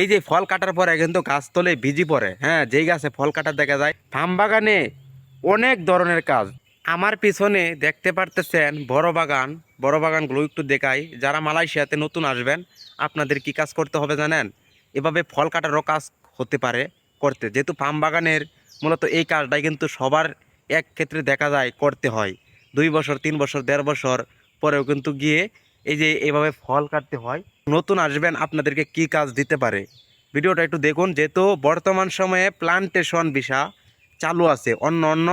এই যে ফল কাটার পরে কিন্তু গাছ তলে ভিজি পড়ে হ্যাঁ যেই গাছে ফল কাটা দেখা যায় ফার্ম বাগানে অনেক ধরনের কাজ। আমার পিছনে দেখতে পারতেছেন বড় বাগান, বড় বাগানগুলো একটু দেখাই। যারা মালয়েশিয়াতে নতুন আসবেন, আপনাদের কি কাজ করতে হবে জানেন? এভাবে ফল কাটারও কাজ হতে পারে করতে। যেহেতু ফার্ম বাগানের মূলত এই কাজটাই কিন্তু সবার এক ক্ষেত্রে দেখা যায় করতে হয়। দুই বছর, তিন বছর, দেড় বছর পরেও কিন্তু গিয়ে এই যে এভাবে ফল কাটতে হয়, নতুন আসবেন, আপনাদেরকে কি কাজ দিতে পারে? ভিডিওটা একটু দেখুন, যেহেতু বর্তমান সময়ে প্লান্টেশন ভিসা চালু আছে, অন্য অন্য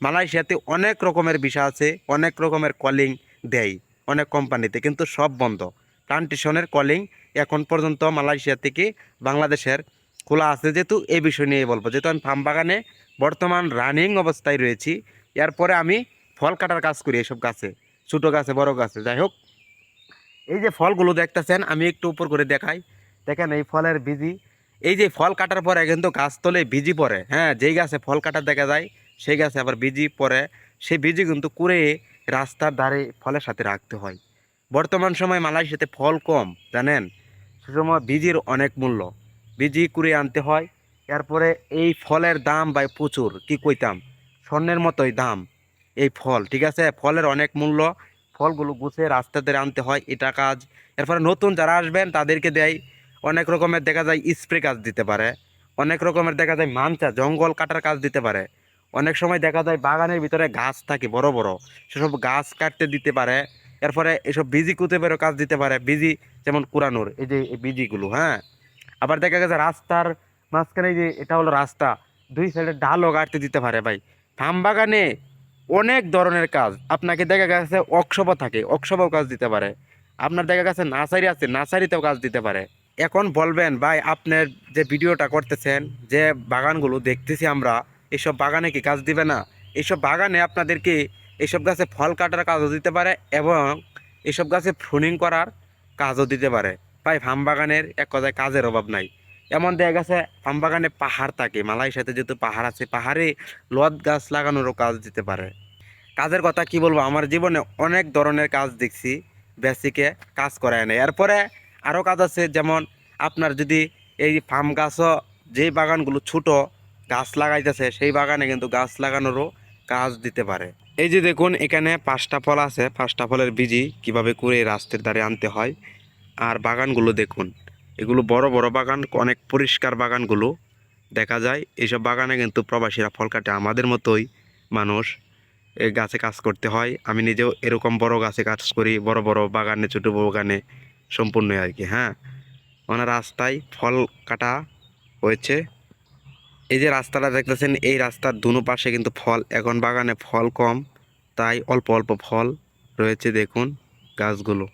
মালয়েশিয়াতে অনেক রকমের ভিসা আছে, অনেক রকমের কলিং দেয়, অনেক কোম্পানিতে কিন্তু সব বন্ধ। প্লান্টেশনের কলিং এখন পর্যন্ত মালয়েশিয়া থেকে বাংলাদেশের খোলা আছে, যেহেতু এই বিষয় নিয়ে বলব। যেহেতু আমি ফার্ম বাগানে বর্তমান রানিং অবস্থায় রয়েছি, এরপরে আমি ফল কাটার কাজ করি এসব গাছে, ছোটো গাছে, বড় গাছে, যাই হোক। এই যে ফলগুলো দেখতেছেন, আমি একটু উপর করে দেখাই। দেখেন এই ফলের বীজি। এই যে ফল কাটার পরে কিন্তু গাছ তলে বীজি পড়ে। হ্যাঁ যেই গাছে ফল কাটা দেখা যায়, সেই গাছে আবার বীজি পড়ে। সেই বীজি কিন্তু কুড়ে রাস্তার ধারে ফলের সাথে রাখতে হয়। বর্তমান সময় মালয়েশিয়াতে ফল কম, জানেন? সে সময় বীজির অনেক মূল্য। বীজি কুড়ে আনতে হয়। এরপরে এই ফলের দাম বা প্রচুর, কি কইতাম? স্বর্ণের মতোই দাম এই ফল, ঠিক আছে? ফলের অনেক মূল্য। ফলগুলো গুছিয়ে রাস্তা ধরে আনতে হয়, এটা কাজ। এরপরে নতুন যারা আসবেন, তাদেরকে দেয়। অনেক রকমের দেখা যায় স্প্রে কাজ দিতে পারে। অনেক রকমের দেখা যায় মানচা জঙ্গল কাটার কাজ দিতে পারে। অনেক সময় দেখা যায় বাগানের ভিতরে গাছ থাকে, বড় বড়। সেসব গাছ কাটতে দিতে পারে। এরপরে এসব বিজি কুতেবেরও কাজ দিতে পারে। বিজি যেমন কুরানোর, এই যে বিজিগুলো হ্যাঁ? আবার দেখা গেছে রাস্তার মাঝখানে যে, এটা হলো রাস্তা। দুই সাইডে ডালও কাটতে দিতে পারে ভাই। ফার্ম বাগানে অনেক ধরনের কাজ। আপনাকে দেখা গেছে অক্ষবও থাকে অক্ষবও কাজ দিতে পারে। আপনার দেখা গেছে নার্সারি আছে নার্সারিতেও কাজ দিতে পারে। এখন বলবেন, ভাই, আপনার যে ভিডিওটা করতেছেন, যে বাগানগুলো দেখতেছি আমরা এইসব বাগানে কি কাজ দিবে না? এইসব বাগানে আপনাদেরকে এইসব গাছে ফল কাটার কাজও দিতে পারে এবং এইসব গাছে ফ্রুনিং করার কাজও দিতে পারে? ভাই, ফার্ম বাগানের এক কথায় কাজের অভাব নাই। এমন দেখা গেছে ফার্ম বাগানে পাহাড় থাকে মালয়েশিয়াতে যেহেতু পাহাড় আছে, পাহাড়ে লদ গাছ লাগানোরও কাজ দিতে পারে। কাজের কথা কি বলব, আমার জীবনে অনেক ধরনের কাজ দেখছি বেসিকে কাজ করায় না এরপরে আরও কাজ আছে, যেমন আপনার যদি এই ফার্ম গাছও যেই বাগানগুলো ছোট গাছ লাগাইতেছে, সেই বাগানে কিন্তু গাছ লাগানোরও কাজ দিতে পারে। এই যে দেখুন, এখানে পাঁচটা ফল আছে, পাঁচটা ফলের বীজি কীভাবে করে রাস্তার ধারে আনতে হয়, আর বাগানগুলো দেখুন। এগুলো বড় বড় বাগান, অনেক পরিষ্কার বাগানগুলো দেখা যায়। এইসব বাগানে কিন্তু প্রবাসীরা ফল কাটে। আমাদের মতোই মানুষ এই গাছে কাজ করতে হয়। আমি নিজেও এরকম বড় গাছে কাজ করি, বড় বড় বাগানে, ছোটো বাগানে সম্পূর্ণ আর কি হ্যাঁ। মানে রাস্তায় ফল কাটা হয়েছে। এই যে রাস্তাটা দেখতেছেন, এই রাস্তার দুনো পাশে কিন্তু ফল, এখন বাগানে ফল কম, তাই অল্প অল্প ফল রয়েছে, দেখুন গাছগুলো।